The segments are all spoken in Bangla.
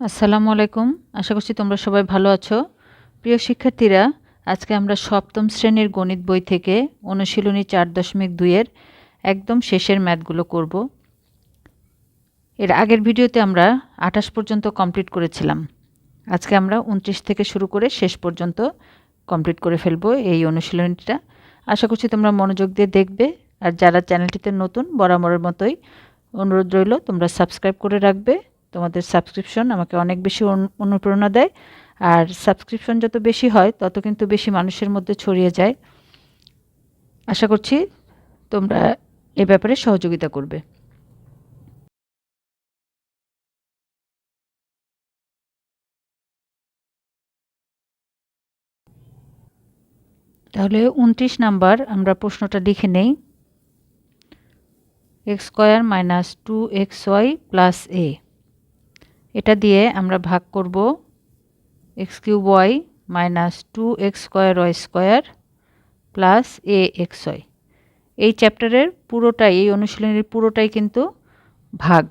আসসালামু আলাইকুম। আশা করছি তোমরা সবাই ভালো আছো। প্রিয় শিক্ষার্থীরা, আজকে আমরা সপ্তম শ্রেণির গণিত বই থেকে অনুশীলনী চার দশমিক দুইয়ের একদম শেষের ম্যাথগুলো করব। এর আগের ভিডিওতে আমরা আঠাশ পর্যন্ত কমপ্লিট করেছিলাম। আজকে আমরা উনত্রিশ থেকে শুরু করে শেষ পর্যন্ত কমপ্লিট করে ফেলব এই অনুশীলনীটা। আশা করছি তোমরা মনোযোগ দিয়ে দেখবে। আর যারা চ্যানেলটিতে নতুন, বরাবরের মতোই অনুরোধ রইল, তোমরা সাবস্ক্রাইব করে রাখবে। তোমাদের সাবস্ক্রিপশন আমাকে অনেক বেশি অনুপ্রেরণা দেয়। আর সাবস্ক্রিপশন যত বেশি হয়, তত কিন্তু বেশি মানুষের মধ্যে ছড়িয়ে যায়। আশা করছি তোমরা এ ব্যাপারে সহযোগিতা করবে। তাহলে উনত্রিশ নাম্বার, আমরা প্রশ্নটা লিখে নেই। X square minus two X Y plus A. এটা দিয়ে আমরা ভাগ করব X cube Y minus two X square Y square plus A X Y. এই চ্যাপ্টারের পুরোটাই, এই অনুশীলনীর পুরোটাই কিন্তু ভাগ।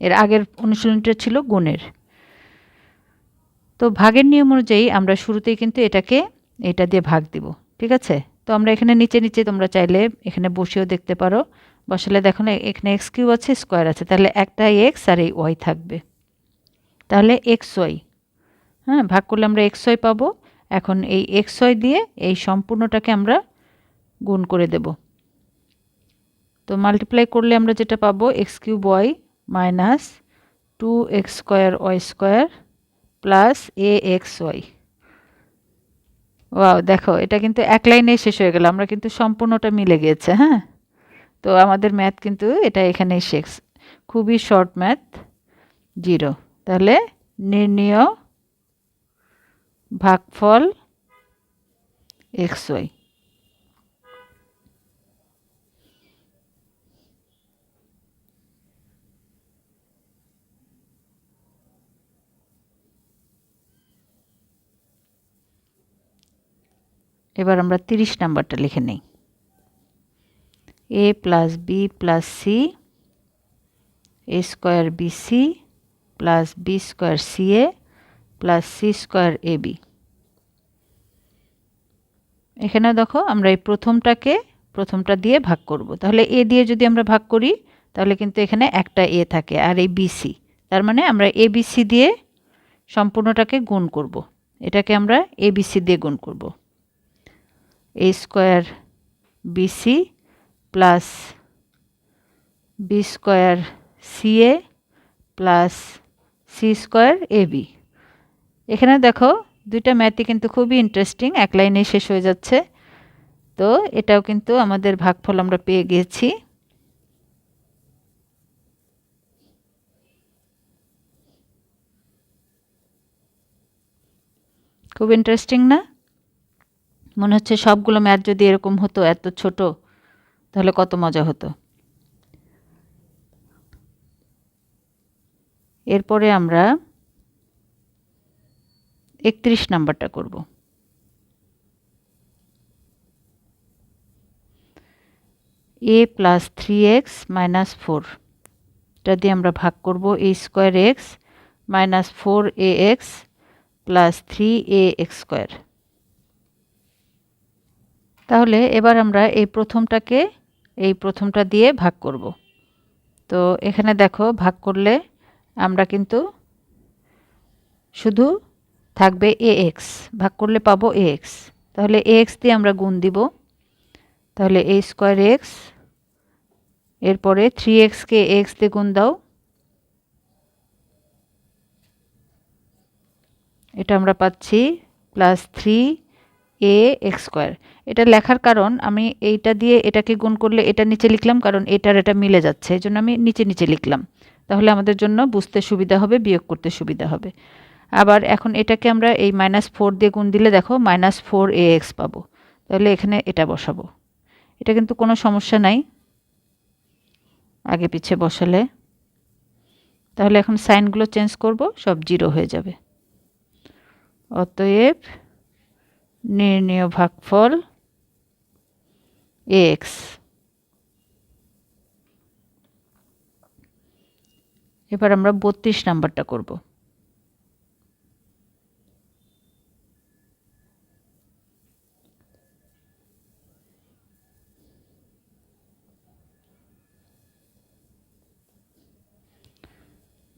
এর আগের অনুশীলনীটা ছিল গুণের। তো ভাগের নিয়ম অনুযায়ী আমরা শুরুতেই কিন্তু এটাকে, এটা দিয়ে ভাগ দিব, ঠিক আছে? তো আমরা এখানে নিচে নিচে তোমরা চাইলে এখানে বসেও দেখতে পারো। বসালে দেখো এখানে এক্স কিউব আছে, স্কোয়ার আছে, তাহলে একটা এক্স আর এই ওয়াই থাকবে। তাহলে এক্স ওয়াই হ্যাঁ ভাগ করলে আমরা এক্স ওয়াই পাবো। এখন এই এক্স ওয়াই দিয়ে এই সম্পূর্ণটাকে আমরা গুণ করে দেব। তো মাল্টিপ্লাই করলে আমরা যেটা পাবো X cube Y minus two X square Y square plus A X Y wow দেখো, এটা কিন্তু এক লাইনেই শেষ হয়ে গেল। আমরা কিন্তু সম্পূর্ণটা মিলে গিয়েছে হ্যাঁ? তো আমাদের ম্যাথ কিন্তু এটা এখানেই শেষ। খুবই শর্ট ম্যাথ জিরো তাহলে নির্ণীয় ভাগফল এক্স ওয়াই। এবার আমরা তিরিশ নাম্বারটা লিখে নিই। A plus B plus C, A square BC plus B square C A plus C square A B এখানে দেখো আমরা এই প্রথমটাকে, প্রথমটা দিয়ে ভাগ করব। তাহলে এ দিয়ে যদি আমরা ভাগ করি, তাহলে কিন্তু এখানে একটা এ থাকে আর এই বিসি তার মানে আমরা এ বিসি দিয়ে সম্পূর্ণটাকে গুণ করব। এটাকে আমরা এ বিসি দিয়ে গুণ করব। A square BC plus B square A plus C square A B. এখানে দেখো, দুইটা ম্যাথই কিন্তু খুবই ইন্টারেস্টিং এক লাইনে শেষ হয়ে যাচ্ছে। তো এটাও কিন্তু আমাদের ভাগফল আমরা পেয়ে গিয়েছি খুব ইন্টারেস্টিং না? মনে হচ্ছে সবগুলো ম্যাথ যদি এরকম হতো, এত ছোট, তাহলে কত মজা হতো। এরপরে আমরা একত্রিশ নাম্বারটা করব। A plus three X minus four এটা দিয়ে আমরা ভাগ করব। A square X minus four A X plus three A X square তাহলে এবার আমরা এই প্রথমটাকে, এই প্রথমটা দিয়ে ভাগ করব। তো এখানে দেখো, ভাগ করলে আমরা কিন্তু শুধু থাকবে এ এক্স ভাগ করলে পাবো এ এক্স তাহলে এ এক্স দিয়ে আমরা গুণ দিব। তাহলে এ স্কোয়ার এক্স এরপরে থ্রি এক্সকে এক্স দিয়ে গুণ দাও। এটা আমরা পাচ্ছি plus three A X square এটা লেখার কারণ আমি এইটা দিয়ে এটাকে গুণ করলে এটা নিচে লিখলাম, কারণ এটার এটা মিলে যাচ্ছে এই জন্য আমি নিচে নিচে লিখলাম। তাহলে আমাদের জন্য বুঝতে সুবিধা হবে, বিয়োগ করতে সুবিধা হবে। আবার এখন এটাকে আমরা এই মাইনাস ফোর দিয়ে গুণ দিলে দেখো মাইনাস ফোর এ এক্স পাবো। তাহলে এখানে এটা বসাবো। এটা কিন্তু কোনো সমস্যা নাই। আগে পিছে বসালে। তাহলে এখন সাইনগুলো চেঞ্জ করব, সব জিরো হয়ে যাবে। অতএব নির্ণীয় ভাগফল এক্স এবার আমরা বত্রিশ নাম্বারটা করব।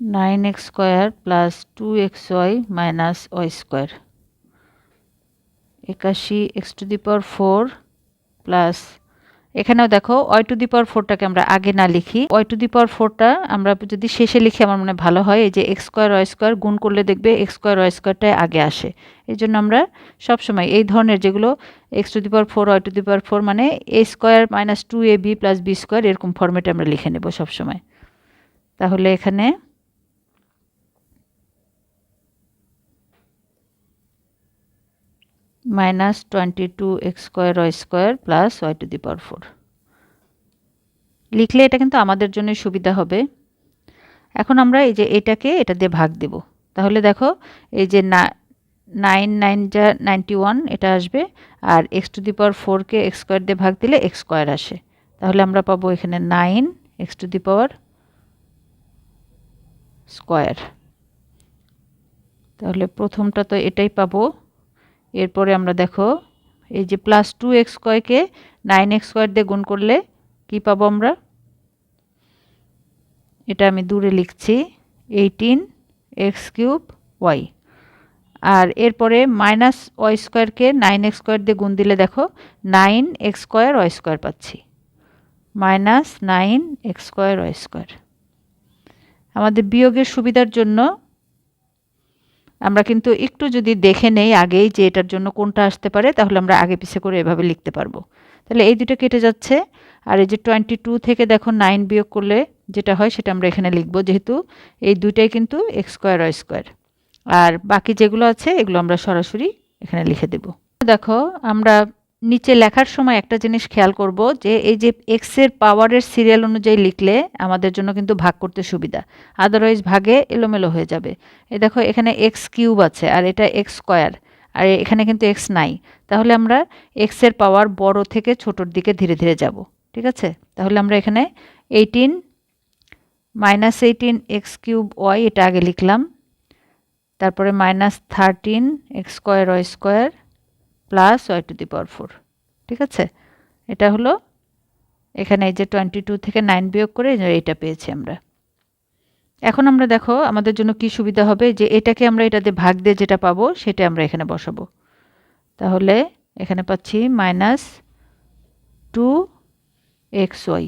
Nine X square plus two X Y minus Y square. একাশি X to the power four plus এখানেও দেখো ওয়াই টু দি পাওয়ার ফোরটাকে আমরা আগে না লিখি। ওয়াই টু দি পাওয়ার ফোরটা আমরা যদি শেষে লিখি, আমার মনে ভালো হয়। এই যে এক্স স্কোয়ার ওয়াই স্কোয়ার গুণ করলে দেখবে এক্স স্কোয়ার ওয়াই স্কোয়ারটাই আগে আসে। এই জন্য আমরা সবসময় এই ধরনের যেগুলো X to the power four Y to the power four মানে A square minus two A B plus B square এরকম ফর্মেটে আমরা লিখে নেব সবসময়। তাহলে এখানে minus twenty two X square Y square plus Y to the power four লিখলে এটা কিন্তু আমাদের জন্য সুবিধা হবে। এখন আমরা এই যে এটাকে এটা দিয়ে ভাগ দেব। তাহলে দেখো, এই যে না নাইন নাইন যা নাইনটি ওয়ান এটা আসবে, আর এক্স টু দি পাওয়ার ফোরকে এক্স স্কোয়ার দিয়ে ভাগ দিলে এক্স স্কোয়ার আসে। তাহলে আমরা পাবো এখানে nine X to the power square তাহলে প্রথমটা তো এটাই পাবো। এরপরে আমরা দেখো, এই যে প্লাস টু এক্স স্কোয়ারকে নাইন এক্স স্কোয়ার দিয়ে গুণ করলে কি পাবো আমরা? এটা আমি দূরে লিখছি এইটিন এক্স কিউব ওয়াই আর এরপরে মাইনাস ওয়াই স্কোয়ারকে নাইন এক্স স্কোয়ার দিয়ে গুণ দিলে দেখো nine X square Y square পাচ্ছি। Minus nine X square Y square আমাদের বিয়োগের সুবিধার জন্য আমরা কিন্তু একটু যদি দেখে নেই আগেই যে এটার জন্য কোনটা আসতে পারে, তাহলে আমরা আগে পিছিয়ে করে এভাবে লিখতে পারব। তাহলে এই দুটো কেটে যাচ্ছে। আর এই যে টোয়েন্টি টু থেকে দেখো নাইন বিয়োগ করলে যেটা হয় সেটা আমরা এখানে লিখব, যেহেতু এই দুইটাই কিন্তু এক্স স্কোয়ার ওয়াই স্কোয়ার আর বাকি যেগুলো আছে, এগুলো আমরা সরাসরি এখানে লিখে দেব। দেখো, আমরা নিচে লেখার সময় একটা জিনিস খেয়াল করব যে এই যে এক্সের পাওয়ারের সিরিয়াল অনুযায়ী লিখলে আমাদের জন্য কিন্তু ভাগ করতে সুবিধা। আদারওয়াইজ ভাগে এলোমেলো হয়ে যাবে। এ দেখো এখানে এক্স কিউব আছে আর এটা এক্স স্কোয়ার আর এখানে কিন্তু এক্স নাই। তাহলে আমরা এক্সের পাওয়ার বড় থেকে ছোটোর দিকে ধীরে ধীরে যাব। ঠিক আছে? তাহলে আমরা এখানে eighteen minus eighteen X cube Y এটা আগে লিখলাম। তারপরে minus thirteen X square Y square plus Y to the power four ঠিক আছে? এটা হলো, এখানে এই যে টোয়েন্টি টু থেকে নাইন বিয়োগ করে এইটা পেয়েছি আমরা। এখন আমরা দেখো আমাদের জন্য কি সুবিধা হবে যে এটাকে আমরা এটাতে ভাগ দিয়ে যেটা পাবো সেটা আমরা এখানে বসাবো। তাহলে এখানে পাচ্ছি minus two X Y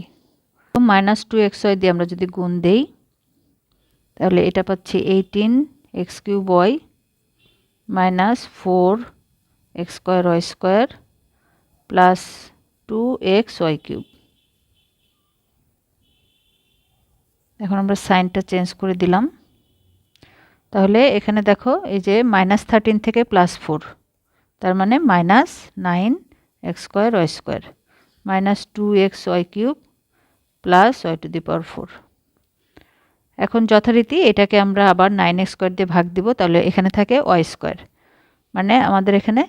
minus two X Y দিয়ে আমরা যদি গুণ দেই, তাহলে এটা পাচ্ছি eighteen X cube Y minus four X square Y square plus two X Y cube. এখন আমরা সাইনটা চেঞ্জ করে দিলাম। তাহলে এখানে দেখো, এই যে মাইনাস থার্টিন থেকে প্লাস ফোর, তার মানে minus nine X square Y square, minus two X Y cube plus Y to the power four. এখন যথারীতি এটাকে আমরা আবার নাইন এক্স স্কোয়ার দিয়ে ভাগ দিব, তাহলে এখানে থাকে ওয়াই স্কোয়ার মানে আমাদের এখানে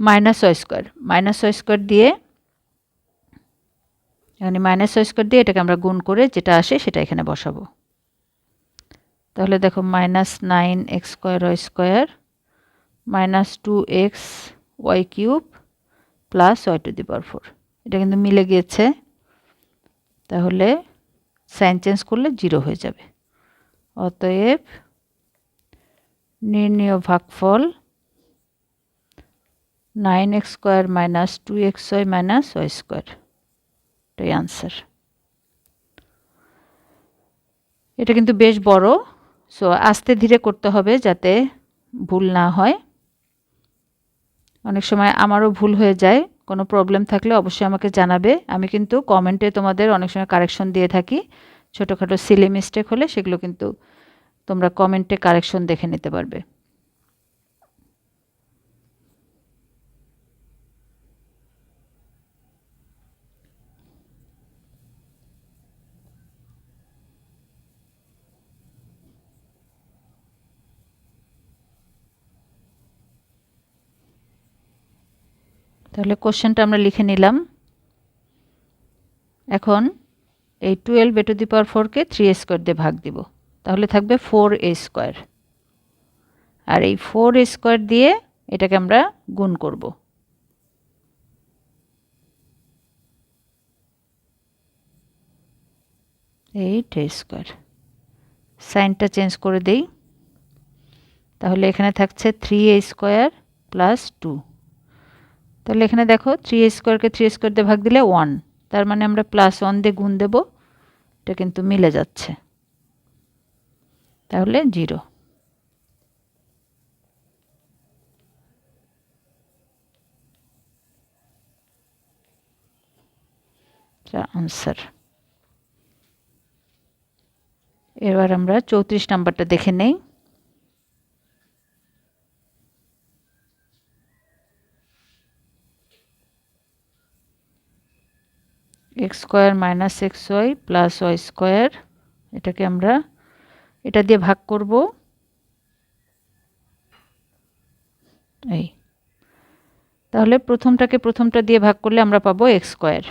minus Y square minus Y square দিয়ে, এখানে মাইনাস ওয়াই স্কোয়ার দিয়ে এটাকে আমরা গুণ করে যেটা আসে সেটা এখানে বসাবো। তাহলে দেখো minus nine X square Y square minus two X Y cube plus Y to the power four এটা কিন্তু মিলে গিয়েছে। তাহলে সাইন চেঞ্জ করলে জিরো হয়ে যাবে। অতএব নির্ণীয় ভাগফল nine X square minus two X Y minus Y square. এটাই আনসার এটা কিন্তু বেশ বড়। সো আস্তে ধীরে করতে হবে যাতে ভুল না হয়। অনেক সময় আমারও ভুল হয়ে যায়। কোনো প্রবলেম থাকলে অবশ্যই আমাকে জানাবে। আমি কিন্তু কমেন্টে তোমাদের অনেক সময় কারেকশন দিয়ে থাকি। ছোটোখাটো সিলে মিস্টেক হলে সেগুলো কিন্তু তোমরা কমেন্টে কারেকশন দেখে নিতে পারবে। তাহলে কোশ্চেনটা আমরা লিখে নিলাম। এখন এই টুয়েলভ এ টু দি পাওয়ার ফোরকে থ্রি এ স্কোয়ার দিয়ে ভাগ দিব। তাহলে থাকবে ফোর এ স্কোয়ার। আর এই ফোর এ স্কোয়ার দিয়ে এটাকে আমরা গুণ করব। Eight A square. সাইনটা চেঞ্জ করে দেই। তাহলে এখানে থাকছে three A square plus two. তাহলে এখানে দেখো থ্রি এ স্কোয়ারকে থ্রি স্কোয়ার দিয়ে ভাগ দিলে ওয়ান তার মানে আমরা প্লাস ওয়ান দিয়ে গুণ দেব, এটা কিন্তু মিলে যাচ্ছে। তাহলে জিরো আনসার এবার আমরা চৌত্রিশ নাম্বারটা দেখে নেই। X square minus X Y plus Y square এটাকে আমরা এটা দিয়ে ভাগ করব। এই। তাহলে প্রথমটাকে প্রথমটা দিয়ে ভাগ করলে আমরা পাবো এক্স স্কোয়ার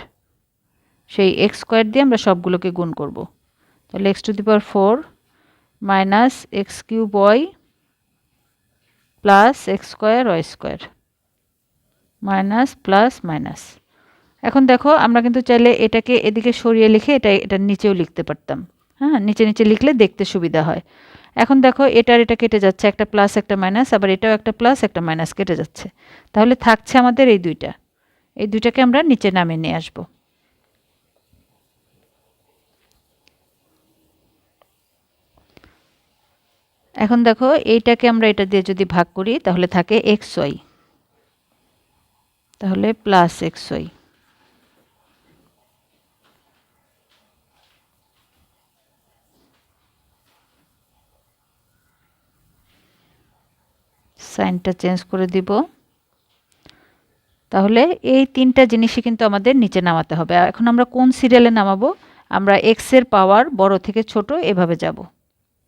সেই এক্স স্কোয়ার দিয়ে আমরা সবগুলোকে গুণ করব। তাহলে X to the power four minus X cube Y plus X square Y square minus plus minus এখন দেখো, আমরা কিন্তু চাইলে এটাকে এদিকে সরিয়ে লিখে এটা এটার নিচেও লিখতে পারতাম। হ্যাঁ নিচে নিচে লিখলে দেখতে সুবিধা হয়। এখন দেখো এটার এটা কেটে যাচ্ছে, একটা প্লাস একটা মাইনাস আবার এটাও একটা প্লাস একটা মাইনাস কেটে যাচ্ছে। তাহলে থাকছে আমাদের এই দুইটা। এই দুইটাকে আমরা নিচে নামিয়ে নিয়ে আসব। এখন দেখো, এইটাকে আমরা এটা দিয়ে যদি ভাগ করি, তাহলে থাকে এক্স ওয়াই তাহলে প্লাস এক্স ওয়াই সাইনটা চেঞ্জ করে দিব। তাহলে এই তিনটা জিনিসই কিন্তু আমাদের নিচে নামাতে হবে। এখন আমরা কোন সিরিয়ালে নামাবো? আমরা এক্সের পাওয়ার বড় থেকে ছোট এভাবে যাব।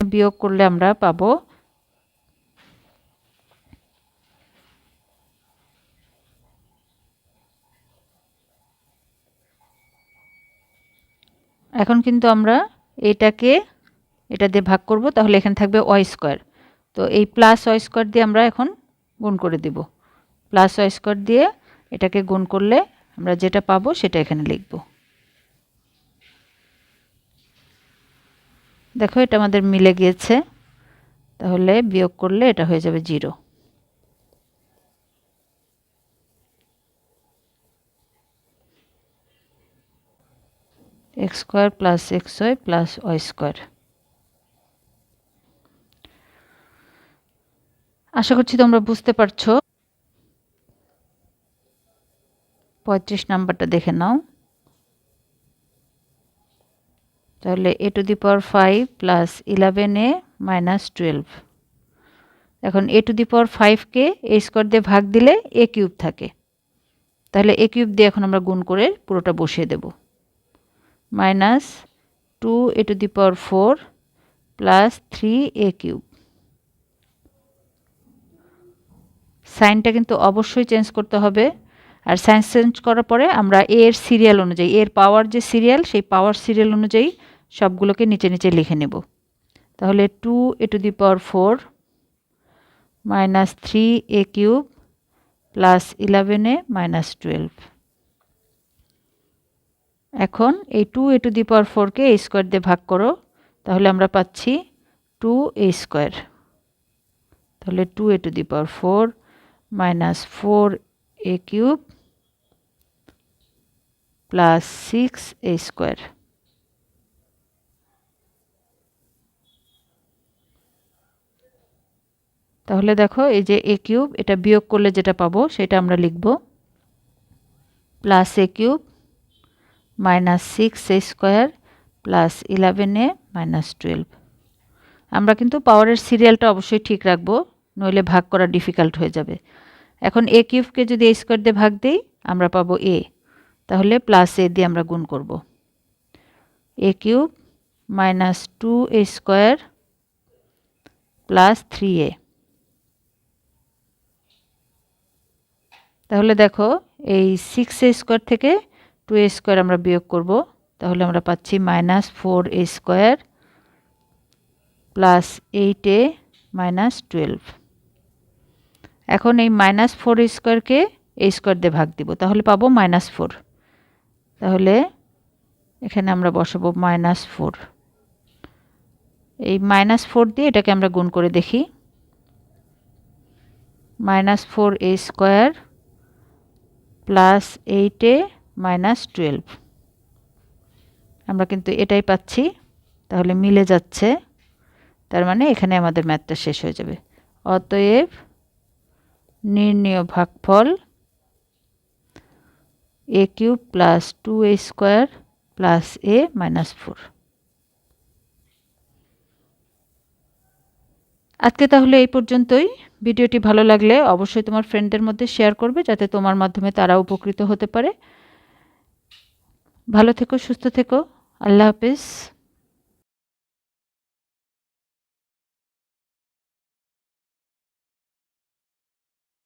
বিয়োগ করলে আমরা পাবো এখন কিন্তু আমরা এটাকে, এটা দিয়ে ভাগ করব। তাহলে এখানে থাকবে ওয়াই স্কোয়ার তো এই প্লাস ওয়াই স্কোয়ার দিয়ে আমরা এখন গুণ করে দিব। প্লাস ওয়াই স্কোয়ার দিয়ে এটাকে গুণ করলে আমরা যেটা পাবো সেটা এখানে লিখব। দেখো এটা আমাদের মিলে গিয়েছে। তাহলে বিয়োগ করলে এটা হয়ে যাবে zero X square plus X Y plus Y square আশা করছি তোমরা বুঝতে পারছ। পঁয়ত্রিশ নাম্বারটা দেখে নাও। তাহলে A to the power five plus eleven A minus twelve. এখন এ to the power ফাইভকে A square দিয়ে ভাগ দিলে এ কিউব থাকে। তাহলে এ কিউব দিয়ে এখন আমরা গুণ করে পুরোটা বসিয়ে দেব। Minus two A to the power four plus three A cube. সাইনটা কিন্তু অবশ্যই চেঞ্জ করতে হবে। আর সাইন্স চেঞ্জ করার পরে আমরা এর সিরিয়াল অনুযায়ী এর পাওয়ার যে সিরিয়াল, সেই পাওয়ার সিরিয়াল অনুযায়ী সবগুলোকে নিচে নিচে লিখে নেব। তাহলে two A to the power four minus three A cube plus eleven minus twelve এখন এই টু এ টু দি পাওয়ার ফোরকে এ স্কোয়ার দিয়ে ভাগ করো। তাহলে আমরা পাচ্ছি টু এ স্কোয়ার তাহলে two a to the power four minus four a cube plus six a square তাহলে দেখো, এই যে এ কিউব এটা বিয়োগ করলে যেটা পাবো, সেটা আমরা লিখব plus a cube minus six a square plus eleven a minus twelve আমরা কিন্তু পাওয়ারের সিরিয়ালটা অবশ্যই ঠিক রাখব, নইলে ভাগ করা ডিফিকাল্ট হয়ে যাবে। এখন এ কিউবকে যদি এ স্কোয়ার দিয়ে ভাগ দিই, আমরা পাবো এ তাহলে প্লাস এ দিয়ে আমরা গুণ করব। A cube minus two a square plus three a তাহলে দেখো, এই সিক্স এ স্কোয়ার থেকে টু এ স্কোয়ার আমরা বিয়োগ করব। তাহলে আমরা পাচ্ছি minus four a square plus eight a minus twelve এখন এই মাইনাস ফোর স্কোয়ারকে এই স্কোয়ার দিয়ে ভাগ দিব। তাহলে পাবো মাইনাস ফোর তাহলে এখানে আমরা বসাবো মাইনাস ফোর এই মাইনাস ফোর দিয়ে এটাকে আমরা গুণ করে দেখি। Minus four a square plus eight minus twelve আমরা কিন্তু এটাই পাচ্ছি। তাহলে মিলে যাচ্ছে। তার মানে এখানে আমাদের ম্যাথটা শেষ হয়ে যাবে। অতএব নির্ণীয় ভাগফল a cube plus two a square plus a minus four আজকে তাহলে এই পর্যন্তই। ভিডিওটি ভালো লাগলে অবশ্যই তোমার ফ্রেন্ডদের মধ্যে শেয়ার করবে যাতে তোমার মাধ্যমে তারা উপকৃত হতে পারে। ভালো থেকো, সুস্থ থেকো। আল্লাহ হাফিজ।